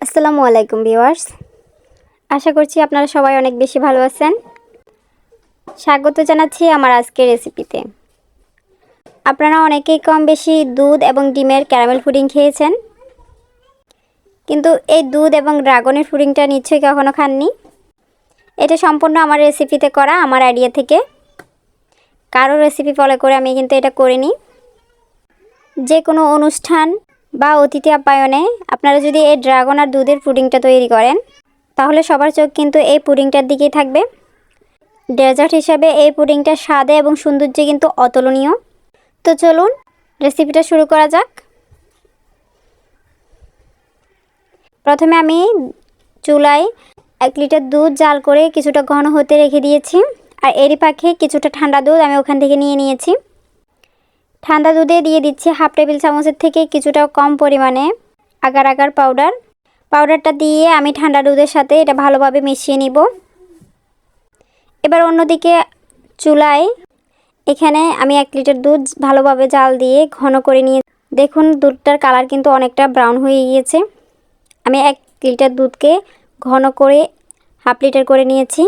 আসসালামু আলাইকুম ভিউয়ার্স। আশা করছি আপনারা সবাই অনেক বেশি ভালো আছেন। স্বাগত জানাচ্ছি আমার আজকের রেসিপিতে আপনারা অনেকেই কম বেশি দুধ এবং ডিমের ক্যারামেল পুডিং খেয়েছেন। কিন্তু এই দুধ এবং ড্রাগনের পুডিংটা নিশ্চয়ই কখনো খাননি। এটা সম্পূর্ণ আমার রেসিপিতে করা, আমার আইডিয়া থেকে। কারও রেসিপি ফলো করে আমি কিন্তু এটা করিনি। যে কোনো অনুষ্ঠান বা অতিথি আপ্যায়নে আপনারা যদি এই ড্রাগন আর দুধের পুডিংটা তৈরি করেন, তাহলে সবার চোখ কিন্তু এই পুডিংটার দিকেই থাকবে। ডেজার্ট হিসাবে এই পুডিংটা স্বাদে এবং সৌন্দর্যে কিন্তু অতুলনীয়। তো চলুন, রেসিপিটা শুরু করা যাক। প্রথমে আমি চুলায় এক লিটার দুধ জাল করে কিছুটা ঘন হতে রেখে দিয়েছি, আর এরই পাখে কিছুটা ঠান্ডা দুধ আমি ওখান থেকে নিয়ে নিয়েছি। ঠান্ডা দুধে দিয়ে দিচ্ছি হাফ টেবিল চামচের থেকে কিছুটা কম পরিমাণে আগার আগার পাউডার। পাউডারটা দিয়ে আমি ঠান্ডা দুধের সাথে এটা ভালোভাবে মিশিয়ে নিব। এবার অন্যদিকে চুলায় এখানে আমি এক লিটার দুধ ভালোভাবে জাল দিয়ে ঘন করে নিয়ে দেখুন দুধটার কালার কিন্তু অনেকটা ব্রাউন হয়ে গিয়েছে। আমি এক লিটার দুধকে ঘন করে হাফ লিটার করে নিয়েছি।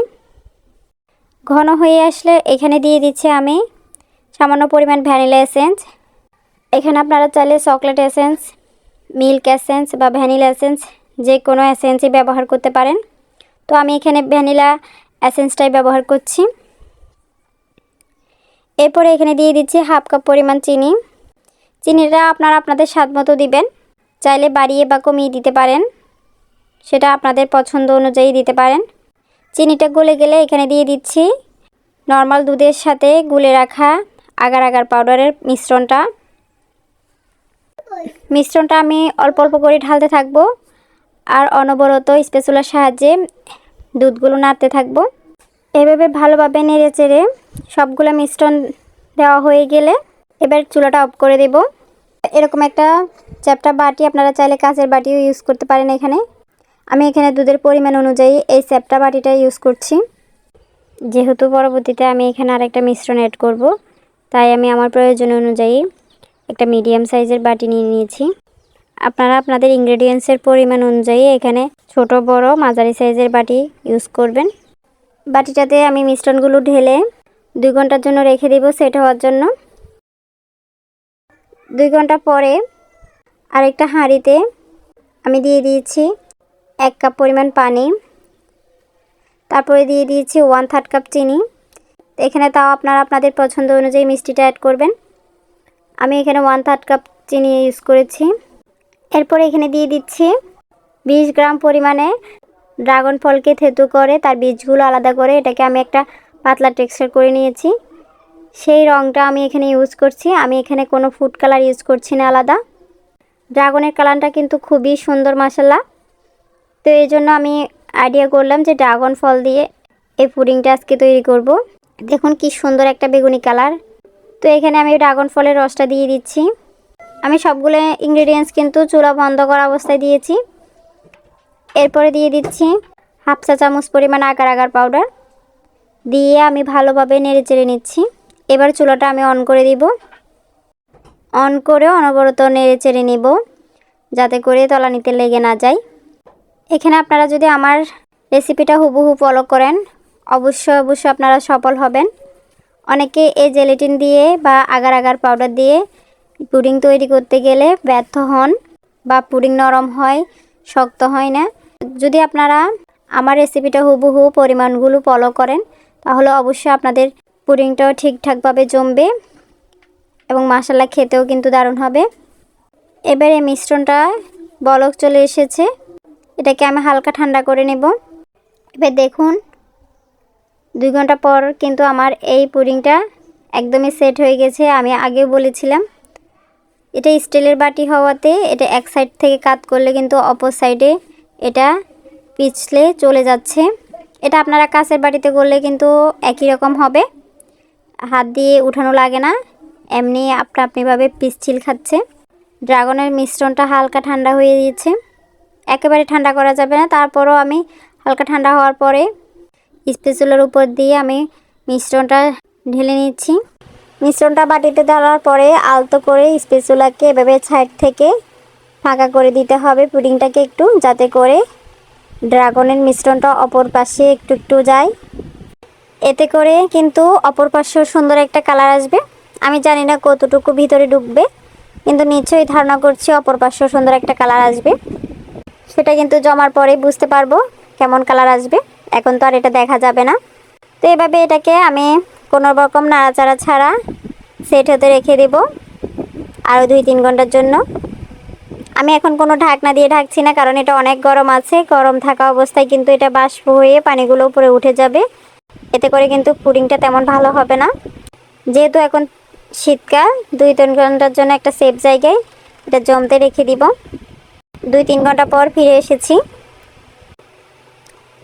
ঘন হয়ে আসলে এখানে দিয়ে দিচ্ছি আমি সামান্য পরিমাণ ভ্যানিলা এসেন্স। এখানে আপনারা চাইলে চকলেট এসেন্স, মিল্ক এসেন্স বা ভ্যানিলা এসেন্স যে কোনো এসেন্সই ব্যবহার করতে পারেন। তো আমি এখানে ভ্যানিলা এসেন্সটাই ব্যবহার করছি। এরপরে এখানে দিয়ে দিচ্ছি হাফ কাপ পরিমাণ চিনি। চিনিটা আপনারা আপনাদের স্বাদ মতো দিবেন। চাইলে বাড়িয়ে বা কমিয়ে দিতে পারেন। সেটা আপনাদের পছন্দ অনুযায়ী দিতে পারেন। চিনিটা গলে গেলে এখানে দিয়ে দিচ্ছি নর্মাল দুধের সাথে গুলে রাখা আগার আগার পাউডারের মিশ্রণটা। মিশ্রণটা আমি অল্প অল্প করে ঢালতে থাকব আর অনবরত স্পেচুলার সাহায্যে দুধগুলো নাড়তে থাকব। এভাবে ভালোভাবে নেড়ে চেড়ে সবগুলো মিশ্রণ দেওয়া হয়ে গেলে এবার চুলাটা অফ করে দেব। এরকম একটা চ্যাপটা বাটি আপনারা চাইলে কাঁচের বাটিও ইউজ করতে পারেন এখানে। আমি এখানে দুধের পরিমাণ অনুযায়ী এই চ্যাপটা বাটিটা ইউজ করছি। যেহেতু পরবর্তীতে আমি এখানে আরেকটা মিশ্রণ অ্যাড করব। তাই আমি আমার প্রয়োজন অনুযায়ী একটা মিডিয়াম সাইজের বাটি নিয়ে নিয়েছি। আপনারা আপনাদের ইনগ্রেডিয়েন্টসের পরিমাণ অনুযায়ী এখানে ছোট, বড়, মাঝারি সাইজের বাটি ইউজ করবেন। বাটিটাতে আমি মিশ্রণগুলো ঢেলে দুই ঘণ্টার জন্য রেখে দেব সেট হওয়ার জন্য। দুই ঘণ্টা পরে আরেকটা হাঁড়িতে আমি দিয়ে দিয়েছি এক কাপ পরিমাণ পানি। তারপরে দিয়ে দিয়েছি ওয়ান থার্ড কাপ চিনি। এখানে তাও আপনারা আপনাদের পছন্দ অনুযায়ী মিষ্টিটা অ্যাড করবেন। আমি এখানে ওয়ান থার্ড কাপ চিনি ইউজ করেছি। এরপরে এখানে দিয়ে দিচ্ছি বিশ গ্রাম পরিমাণে ড্রাগন ফলকে থেতু করে তার বীজগুলো আলাদা করে এটাকে আমি একটা পাতলা টেক্সচার করে নিয়েছি। সেই রঙটা আমি এখানে ইউজ করছি। আমি এখানে কোনো ফুড কালার ইউজ করছি না আলাদা। ড্রাগনের কালারটা কিন্তু খুবই সুন্দর মশলা তো এই জন্য আমি আইডিয়া করলাম যে ড্রাগন ফল দিয়ে এই পুডিংটা আজকে তৈরি করব। দেখুন কি সুন্দর একটা বেগুনি কালার। তো এখানে আমি ড্রাগন ফলের রসটা দিয়ে দিচ্ছি। আমি সবগুলো ইনগ্রেডিয়েন্টস কিন্তু চুলা বন্ধ করা অবস্থায় দিয়েছি। এরপরে দিয়ে দিচ্ছি হাফ চা চামচ পরিমাণ আগার আগার পাউডার দিয়ে আমি ভালোভাবে নেড়ে চেড়ে নিচ্ছি। এবার চুলাটা আমি অন করে দিব। অন করে অনবরত নেড়ে চেড়ে নিব, যাতে করে তলানিতে লেগে না যায়। এখানে আপনারা যদি আমার রেসিপিটা হুবহু ফলো করেন অবশ্যই অবশ্যই আপনারা সফল হবেন। অনেকে এই জেলেটিন দিয়ে বা আগার আগার পাউডার দিয়ে পুডিং তৈরি করতে গেলে ব্যর্থ হন বা পুডিং নরম হয়, শক্ত হয় না। যদি আপনারা আমার রেসিপিটা হুবহু পরিমাণগুলো ফলো করেন, তাহলে অবশ্যই আপনাদের পুডিংটাও ঠিকঠাকভাবে জমবে এবং মশলা খেতেও কিন্তু দারুণ হবে। এবার এই মিশ্রণটা বলক চলে এসেছে। এটাকে আমি হালকা ঠান্ডা করে নেব। এবার দেখুন দুই ঘণ্টা পর কিন্তু আমার এই পুডিংটা একদমই সেট হয়ে গেছে, আমি আগেও বলেছিলাম। এটা স্টিলের বাটি হওয়াতে এটা এক সাইড থেকে কাত করলে কিন্তু অপর সাইডে এটা পিছলে চলে যাচ্ছে। এটা আপনারা কাছের বাটিতে করলে কিন্তু একই রকম হবে। হাত দিয়ে উঠানো লাগে না, এমনি আপনা আপনিভাবে পিচ্ছিল খাচ্ছে। ড্রাগনের মিশ্রণটা হালকা ঠান্ডা হয়ে গিয়েছে। একেবারে ঠান্ডা করা যাবে না, তারপরও আমি হালকা ঠান্ডা হওয়ার পরে স্পেচুলার উপর দিয়ে আমি মিশ্রণটা ঢেলে নিচ্ছি। মিশ্রণটা বাটিতে দেওয়ার পরে আলতো করে স্পেচুলাকে এভাবে সাইড থেকে ফাঁকা করে দিতে হবে। পুডিংটাকে একটু যাতে করে ড্রাগনের মিশ্রণটা অপর পাশে একটু একটু যায়। এতে করে কিন্তু অপর পাশেও সুন্দর একটা কালার আসবে। আমি জানি না কতটুকু ভিতরে ঢুকবে কিন্তু নিশ্চয়ই ধারণা করছি অপর পাশেও সুন্দর একটা কালার আসবে। সেটা কিন্তু জমার পরে বুঝতে পারব কেমন কালার আসবে। এখন তো আর এটা দেখা যাবে না। তো এভাবে এটাকে আমি কোনো রকম নাড়াচাড়া ছাড়া সেট হতে রেখে দেব, আরও দুই তিন ঘণ্টার জন্য। আমি এখন কোনো ঢাকনা দিয়ে ঢাকছি না, কারণ এটা অনেক গরম আছে। গরম থাকা অবস্থায় কিন্তু এটা বাষ্প হয়ে পানিগুলো উপরে উঠে যাবে। এতে করে কিন্তু পুডিংটা তেমন ভালো হবে না। যেহেতু এখন শীতকাল, দুই তিন ঘণ্টার জন্য একটা সেফ জায়গায় এটা জমতে রেখে দিব। দুই তিন ঘণ্টা পর ফিরে এসেছি।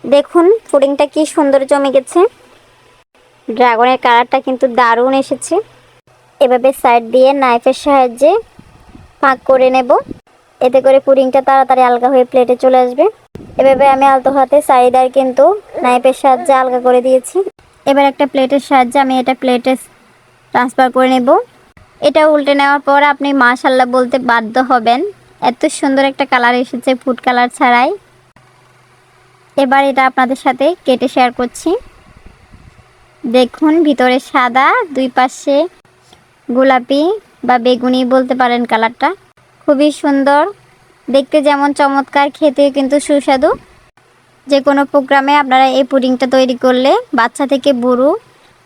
দেখুন, পুডিংটা কি সুন্দর জমে গেছে। ড্রাগনের কালারটা কিন্তু দারুণ এসেছে। এভাবে সাইড দিয়ে নাইফের সাহায্যে ফাঁক করে নেব। এতে করে পুডিংটা তাড়াতাড়ি আলগা হয়ে প্লেটে চলে আসবে। এভাবে আমি আলতো হাতে সাইডার কিন্তু নাইফের সাহায্যে আলগা করে দিয়েছি। এবার একটা প্লেটের সাহায্যে আমি এটা প্লেটে ট্রান্সফার করে নেব। এটা উল্টে নেওয়ার পর আপনি মাশাল্লাহ বলতে বাধ্য হবেন। এত সুন্দর একটা কালার এসেছে ফুড কালার ছাড়াই। এবার এটা আপনাদের সাথে কেটে শেয়ার করছি। দেখুন, ভিতরে সাদা, দুই পাশে গোলাপি বা বেগুনি বলতে পারেন কালারটা। খুবই সুন্দর। দেখতে যেমন চমৎকার খেতে কিন্তু সুস্বাদু। যে কোনো প্রোগ্রামে আপনারা এই পুডিংটা তৈরি করলে বাচ্চা থেকে বুড়ো,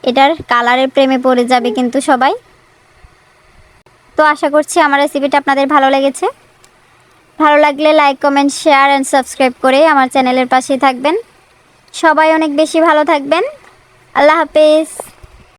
এটার কালারের প্রেমে পড়ে যাবে কিন্তু সবাই। তো আশা করছি আমার রেসিপিটা আপনাদের ভালো লেগেছে। ভালো লাগলে like comment share and subscribe করে আমার চ্যানেলের পাশেই থাকবেন। সবাই অনেক বেশি ভালো থাকবেন। আল্লাহ হাফেজ।